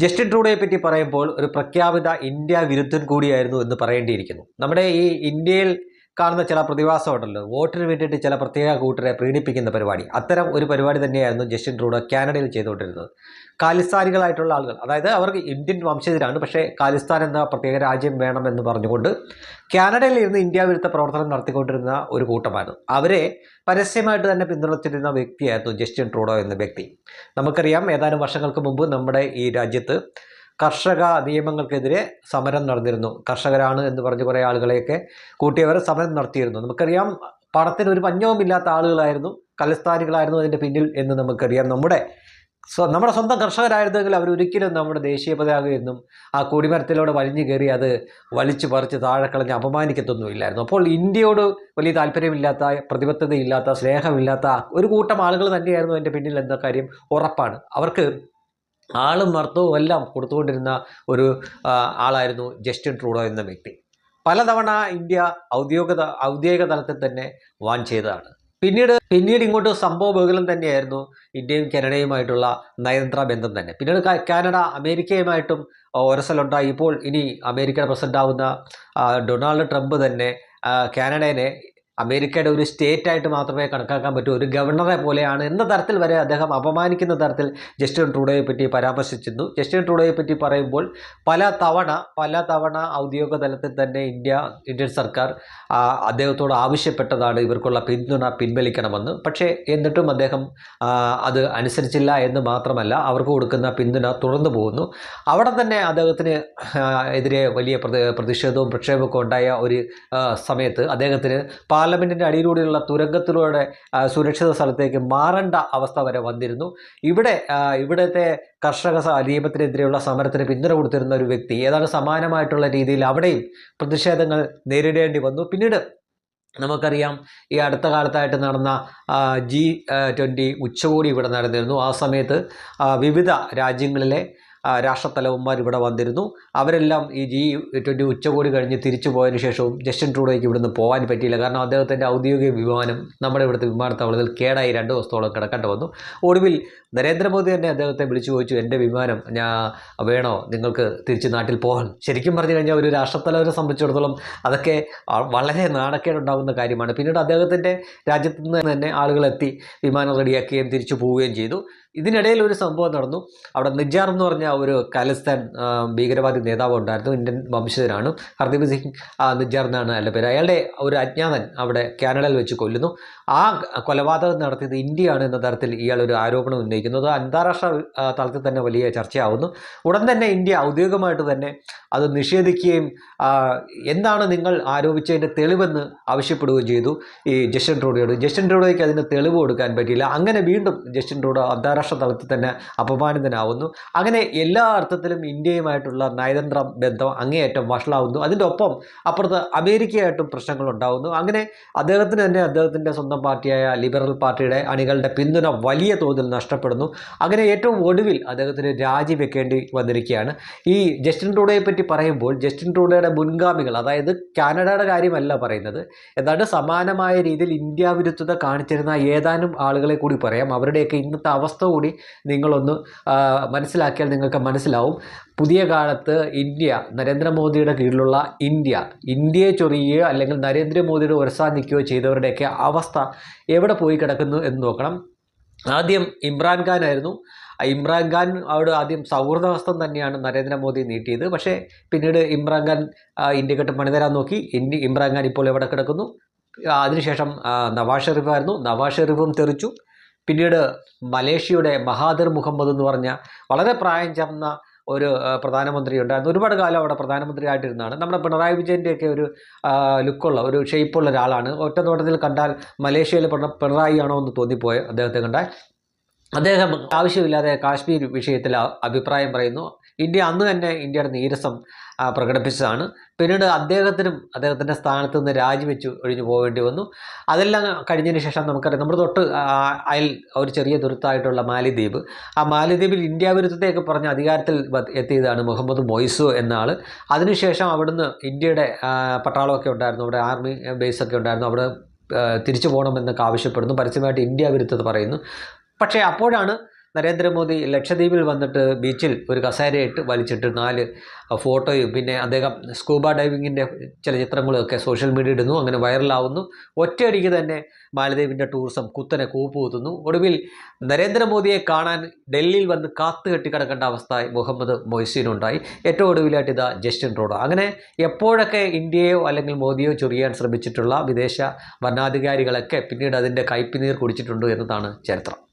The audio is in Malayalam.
ജസ്റ്റിൻ ട്രൂഡോയെ പറ്റി പറയുമ്പോൾ ഒരു പ്രഖ്യാപിത ഇന്ത്യ വിരുദ്ധൻ കൂടിയായിരുന്നു എന്ന് പറയേണ്ടിയിരിക്കുന്നു. നമ്മുടെ ഈ ഇന്ത്യയിൽ കാണുന്ന ചില പ്രതിഭാസമുണ്ടല്ലോ. വോട്ടിന് വേണ്ടിയിട്ട് ചില പ്രത്യേക കൂട്ടരെ പ്രീണിപ്പിക്കുന്ന പരിപാടി. അത്തരം ഒരു പരിപാടി തന്നെയായിരുന്നു ജസ്റ്റിൻ ട്രൂഡോ കാനഡയിൽ ചെയ്തുകൊണ്ടിരുന്നത്. ഖാലിസ്ഥാനികളായിട്ടുള്ള ആളുകൾ അതായത് അവർക്ക് ഇന്ത്യൻ വംശജരാണ് പക്ഷേ കാലിസ്ഥാൻ എന്ന പ്രത്യേക രാജ്യം വേണമെന്ന് പറഞ്ഞുകൊണ്ട് കാനഡയിൽ ഇരുന്ന് ഇന്ത്യ വിരുദ്ധ പ്രവർത്തനം നടത്തിക്കൊണ്ടിരുന്ന ഒരു കൂട്ടമാണ്. അവരെ പരസ്യമായിട്ട് തന്നെ പിന്തുണച്ചിരുന്ന വ്യക്തിയായിരുന്നു ജസ്റ്റിൻ ട്രൂഡോ എന്ന വ്യക്തി. നമുക്കറിയാം ഏതാനും വർഷങ്ങൾക്ക് മുമ്പ് നമ്മുടെ ഈ രാജ്യത്ത് കർഷക നിയമങ്ങൾക്കെതിരെ സമരം നടന്നിരുന്നു. കർഷകരാണ് എന്ന് പറഞ്ഞ് കുറേ ആളുകളെയൊക്കെ കൂട്ടിയവർ സമരം നടത്തിയിരുന്നു. നമുക്കറിയാം പണത്തിന് ഒരു പഞ്ഞവുമില്ലാത്ത ആളുകളായിരുന്നു കലസ്ഥാനികളായിരുന്നു അതിന്റെ പിന്നിൽ എന്ന് നമുക്കറിയാം. നമ്മുടെ സ്വ- നമ്മുടെ സ്വന്തം കർഷകരായിരുന്നെങ്കിൽ അവരൊരിക്കലും നമ്മുടെ ദേശീയ പതാകയെന്നും ആ കൊടിമരത്തിലൂടെ വലിഞ്ഞു കയറി അത് വലിച്ചു പറിച്ച് താഴെ കളഞ്ഞ് അപമാനിക്കത്തൊന്നുമില്ലായിരുന്നു. അപ്പോൾ ഇന്ത്യയോട് വലിയ താല്പര്യമില്ലാത്ത പ്രതിബദ്ധതയില്ലാത്ത സ്നേഹമില്ലാത്ത ഒരു കൂട്ടം ആളുകൾ തന്നെയായിരുന്നു അതിന്റെ പിന്നിൽ എന്ന കാര്യം ഉറപ്പാണ്. അവർക്ക് ആളും മർത്തവും എല്ലാം കൊടുത്തുകൊണ്ടിരുന്ന ഒരു ആളായിരുന്നു ജസ്റ്റിൻ ട്രൂഡോ എന്ന വ്യക്തി. പലതവണ ഇന്ത്യ ഔദ്യോഗിക ഔദ്യോഗിക തലത്തിൽ തന്നെ വാൻ ചെയ്തതാണ്. പിന്നീട് പിന്നീട് ഇങ്ങോട്ട് സംഭവ ബഹുലം തന്നെയായിരുന്നു ഇന്ത്യയും കാനഡയുമായിട്ടുള്ള നയതന്ത്ര ബന്ധം തന്നെ. പിന്നീട് കാനഡ അമേരിക്കയുമായിട്ടും ഒരസലുണ്ടായി. ഇപ്പോൾ ഇനി അമേരിക്കയുടെ ആ, ഡൊണാൾഡ് ട്രംപ് തന്നെ കാനഡയെ അമേരിക്കയുടെ ഒരു സ്റ്റേറ്റ് ആയിട്ട് മാത്രമേ കണക്കാക്കാൻ പറ്റൂ. ഒരു ഗവർണറെ പോലെയാണ് എന്ന തരത്തിൽ വരെ അദ്ദേഹം അപമാനിക്കുന്ന തരത്തിൽ ജസ്റ്റിൻ ട്രൂഡോയെ പറ്റി പരാമർശിച്ചിരുന്നു. ജസ്റ്റിൻ ട്രൂഡോയെ പറ്റി പറയുമ്പോൾ പല തവണ പല തവണ ഔദ്യോഗിക തലത്തിൽ തന്നെ ഇന്ത്യ ഇന്ത്യൻ സർക്കാർ അദ്ദേഹത്തോട് ആവശ്യപ്പെട്ടതാണ് ഇവർക്കുള്ള പിന്തുണ പിൻവലിക്കണമെന്ന്. പക്ഷേ എന്നിട്ടും അദ്ദേഹം അത് അനുസരിച്ചില്ല എന്ന് മാത്രമല്ല അവർക്ക് കൊടുക്കുന്ന പിന്തുണ തുടർന്നു പോകുന്നു. അവിടെ തന്നെ അദ്ദേഹത്തിന് എതിരെ വലിയ പ്രതി പ്രതിഷേധവും പ്രക്ഷേപമൊക്കെ ഉണ്ടായ ഒരു സമയത്ത് അദ്ദേഹത്തിന് പാർലമെന്റിന്റെ അടിയിലൂടെയുള്ള തുരങ്കത്തിലൂടെ സുരക്ഷിത സ്ഥലത്തേക്ക് മാറേണ്ട അവസ്ഥ വരെ വന്നിരുന്നു. ഇവിടെ ഇവിടുത്തെ കർഷക നിയമത്തിനെതിരെയുള്ള സമരത്തിന് പിന്തുണ കൊടുത്തിരുന്ന ഒരു വ്യക്തി ഏതാണ്ട് സമാനമായിട്ടുള്ള രീതിയിൽ അവിടെയും പ്രതിഷേധങ്ങൾ നേരിടേണ്ടി വന്നു. പിന്നീട് നമുക്കറിയാം ഈ അടുത്ത കാലത്തായിട്ട് നടന്ന ജി ട്വന്റി ഉച്ചകോടി ഇവിടെ നടന്നിരുന്നു. ആ സമയത്ത് വിവിധ രാജ്യങ്ങളിലെ രാഷ്ട്രത്തലവന്മാർ ഇവിടെ വന്നിരുന്നു. അവരെല്ലാം ഈ ജി ട്വന്റി ഉച്ചകോടി കഴിഞ്ഞ് തിരിച്ചു പോയതിന് ശേഷവും ജസ്റ്റിൻ ട്രൂഡോയ്ക്ക് ഇവിടുന്ന് പോകാൻ പറ്റിയില്ല. കാരണം അദ്ദേഹത്തിന്റെ ഔദ്യോഗിക വിമാനം നമ്മുടെ ഇവിടുത്തെ വിമാനത്താവളത്തിൽ കേടായി രണ്ട് ദിവസത്തോളം കിടക്കേണ്ടി വന്നു. ഒടുവിൽ നരേന്ദ്രമോദി തന്നെ അദ്ദേഹത്തെ വിളിച്ചു ചോദിച്ചു എന്റെ വിമാനം ഞാൻ വേണോ നിങ്ങൾക്ക് തിരിച്ച് നാട്ടിൽ പോകാൻ? ശരിക്കും പറഞ്ഞു കഴിഞ്ഞാൽ ഒരു രാഷ്ട്രത്തലവരെ സംബന്ധിച്ചിടത്തോളം അതൊക്കെ വളരെ നാണക്കേടുണ്ടാകുന്ന കാര്യമാണ്. പിന്നീട് അദ്ദേഹത്തിന്റെ രാജ്യത്ത് നിന്ന് തന്നെ ആളുകളെത്തി വിമാനം റെഡിയാക്കുകയും തിരിച്ചു പോവുകയും ചെയ്തു. ഇതിനിടയിൽ ഒരു സംഭവം നടന്നു. അവിടെ നിജാർ എന്ന് പറഞ്ഞ ഒരു ഖാലിസ്ഥാൻ ഭീകരവാദി നേതാവ് ഉണ്ടായിരുന്നു ഇന്ത്യൻ വംശജനാണ്. ഹർദീപ് സിംഗ് നിജാർ എന്നാണ് അയാളുടെ പേര്. അയാളുടെ ഒരു അജ്ഞാതൻ അവിടെ കാനഡയിൽ വെച്ച് കൊല്ലുന്നു. ആ കൊലപാതകം നടത്തിയത് ഇന്ത്യയാണ് എന്ന തരത്തിൽ ഇയാൾ ഒരു ആരോപണം ഉന്നയിക്കുന്നത് അന്താരാഷ്ട്ര തലത്തിൽ തന്നെ വലിയ ചർച്ചയാവുന്നു. ഉടൻ തന്നെ ഇന്ത്യ ഔദ്യോഗികമായിട്ട് തന്നെ അത് നിഷേധിക്കുകയും എന്താണ് നിങ്ങൾ ആരോപിച്ചതിന്റെ തെളിവെന്ന് ആവശ്യപ്പെടുകയും ചെയ്തു ഈ ജസ്റ്റിൻ ട്രൂഡോയോട്. ജസ്റ്റിൻ ട്രൂഡോയ്ക്ക് അതിന് തെളിവ് കൊടുക്കാൻ പറ്റിയില്ല. അങ്ങനെ വീണ്ടും ജസ്റ്റിൻ ട്രൂഡോ അന്താരാഷ്ട്ര തലത്തിൽ തന്നെ അപമാനിതനാവുന്നു. അങ്ങനെ എല്ലാ അർത്ഥത്തിലും ഇന്ത്യയുമായിട്ടുള്ള നയതന്ത്ര ബന്ധം അങ്ങേയറ്റം വഷളാവുന്നു. അതിന്റെ ഒപ്പം അപ്പുറത്ത് അമേരിക്കയായിട്ടും പ്രശ്നങ്ങൾ ഉണ്ടാവുന്നു അങ്ങനെ അദ്ദേഹത്തിന് തന്നെ അദ്ദേഹത്തിന്റെ സ്വന്തം പാർട്ടിയായ ലിബറൽ പാർട്ടിയുടെ അണികളുടെ പിന്തുണ വലിയ തോതിൽ നഷ്ടപ്പെടുന്നു അങ്ങനെ ഏറ്റവും ഒടുവിൽ അദ്ദേഹത്തിന് രാജിവെക്കേണ്ടി വന്നിരിക്കുകയാണ്. ഈ ജസ്റ്റിൻ ട്രൂഡോയെ പറ്റി പറയുമ്പോൾ ജസ്റ്റിൻ ട്രൂഡോയുടെ മുൻഗാമികൾ അതായത് കാനഡയുടെ കാര്യമല്ല പറയുന്നത്. ഏതാണ്ട് സമാനമായ രീതിയിൽ ഇന്ത്യ വിരുദ്ധത കാണിച്ചിരുന്ന ഏതാനും ആളുകളെ കൂടി പറയാം. അവരുടെയൊക്കെ ഇന്നത്തെ അവസ്ഥ കൂടി നിങ്ങളൊന്ന് മനസ്സിലാക്കിയാൽ നിങ്ങൾക്ക് മനസ്സിലാവും. പുതിയ കാലത്ത് ഇന്ത്യ നരേന്ദ്രമോദിയുടെ കീഴിലുള്ള ഇന്ത്യ ഇന്ത്യയെ ചൊറിയുകയോ അല്ലെങ്കിൽ നരേന്ദ്രമോദിയുടെ ഉരസാൻ നിൽക്കുകയോ ചെയ്തവരുടെയൊക്കെ അവസ്ഥ എവിടെ പോയി കിടക്കുന്നു എന്ന് നോക്കണം. ആദ്യം ഇമ്രാൻഖാൻ ആയിരുന്നു. ഇമ്രാൻഖാൻ അവിടെ ആദ്യം സൗഹൃദഹസ്തം തന്നെയാണ് നരേന്ദ്രമോദി നീട്ടിയത്. പക്ഷേ പിന്നീട് ഇമ്രാൻഖാൻ ഇന്ത്യക്കെട്ട് പണിതരാൻ നോക്കി. ഇന്ത്യ ഇമ്രാൻഖാൻ ഇപ്പോൾ എവിടെ കിടക്കുന്നു? അതിനുശേഷം നവാസ് ഷെരീഫായിരുന്നു നവാസ് ഷെരീഫും തെറിച്ചു. പിന്നീട് മലേഷ്യയുടെ മഹാദിർ മുഹമ്മദ് എന്ന് പറഞ്ഞ വളരെ പ്രായം ചെന്ന ഒരു പ്രധാനമന്ത്രി ഉണ്ടായിരുന്നു ഒരുപാട് കാലം അവിടെ പ്രധാനമന്ത്രി ആയിട്ടിരുന്നതാണ് നമ്മുടെ പിണറായി വിജയന്റെയൊക്കെ ഒരു ലുക്കുള്ള ഒരു ഷേപ്പുള്ള ഒരാളാണ്. ഒറ്റ നോട്ടത്തിൽ കണ്ടാൽ മലേഷ്യയിലെ പിണ- പിണറായി ആണോ എന്ന് തോന്നിപ്പോയ അദ്ദേഹത്തെ കണ്ടാൽ. അദ്ദേഹം ആവശ്യമില്ലാതെ കാശ്മീർ വിഷയത്തിൽ അഭിപ്രായം പറയുന്നു. ഇന്ത്യ അന്ന് തന്നെ ഇന്ത്യയുടെ നീരസം പ്രകടിപ്പിച്ചതാണ്. പിന്നീട് അദ്ദേഹത്തിനും അദ്ദേഹത്തിന്റെ സ്ഥാനത്ത് നിന്ന് രാജിവെച്ച് ഒഴിഞ്ഞു പോകേണ്ടി വന്നു. അതെല്ലാം കഴിഞ്ഞതിന് ശേഷം നമുക്കറിയാം നമ്മുടെ തൊട്ട് അയൽ ഒരു ചെറിയ ദുരത്തായിട്ടുള്ള മാലിദ്വീപ്. ആ മാലിദ്വീപിൽ ഇന്ത്യ വിരുദ്ധത്തെയൊക്കെ പറഞ്ഞ് അധികാരത്തിൽ എത്തിയതാണ് മുഹമ്മദ് മൊയ്സു എന്ന ആൾ അതിനുശേഷം അവിടുന്ന് ഇന്ത്യയുടെ പട്ടാളമൊക്കെ ഉണ്ടായിരുന്നു അവിടെ ആർമി ബേസൊക്കെ ഉണ്ടായിരുന്നു അവിടെ തിരിച്ചു പോകണമെന്നൊക്കെ ആവശ്യപ്പെടുന്നു പരസ്യമായിട്ട് ഇന്ത്യ വിരുദ്ധത പറയുന്നു. പക്ഷേ അപ്പോഴാണ് നരേന്ദ്രമോദി ലക്ഷദ്വീപിൽ വന്നിട്ട് ബീച്ചിൽ ഒരു കസേരയിട്ട് വലിച്ചിട്ട് നാല് ഫോട്ടോയും പിന്നെ അദ്ദേഹം സ്കൂബ ഡൈവിങ്ങിന്റെ ചില ചിത്രങ്ങളൊക്കെ സോഷ്യൽ മീഡിയ ഇടുന്നു. അങ്ങനെ വൈറലാവുന്നു. ഒറ്റയടിക്ക് തന്നെ മാലദ്വീപിന്റെ ടൂറിസം കുത്തനെ കൂപ്പുകുത്തുന്നു. ഒടുവിൽ നരേന്ദ്രമോദിയെ കാണാൻ ഡൽഹിയിൽ വന്ന് കാത്തു കെട്ടിക്കിടക്കേണ്ട അവസ്ഥ മുഹമ്മദ് മൊയ്സീനുണ്ടായി. ഏറ്റവും ഒടുവിലായിട്ട് ഇതാ ജസ്റ്റിൻ റോഡ് അങ്ങനെ എപ്പോഴൊക്കെ ഇന്ത്യയോ അല്ലെങ്കിൽ മോദിയോ ചൊറിയാൻ ശ്രമിച്ചിട്ടുള്ള വിദേശ ഭരണാധികാരികളൊക്കെ പിന്നീട് അതിന്റെ കയ്പ് നീർ കുടിച്ചിട്ടുണ്ട് എന്നതാണ് ചരിത്രം.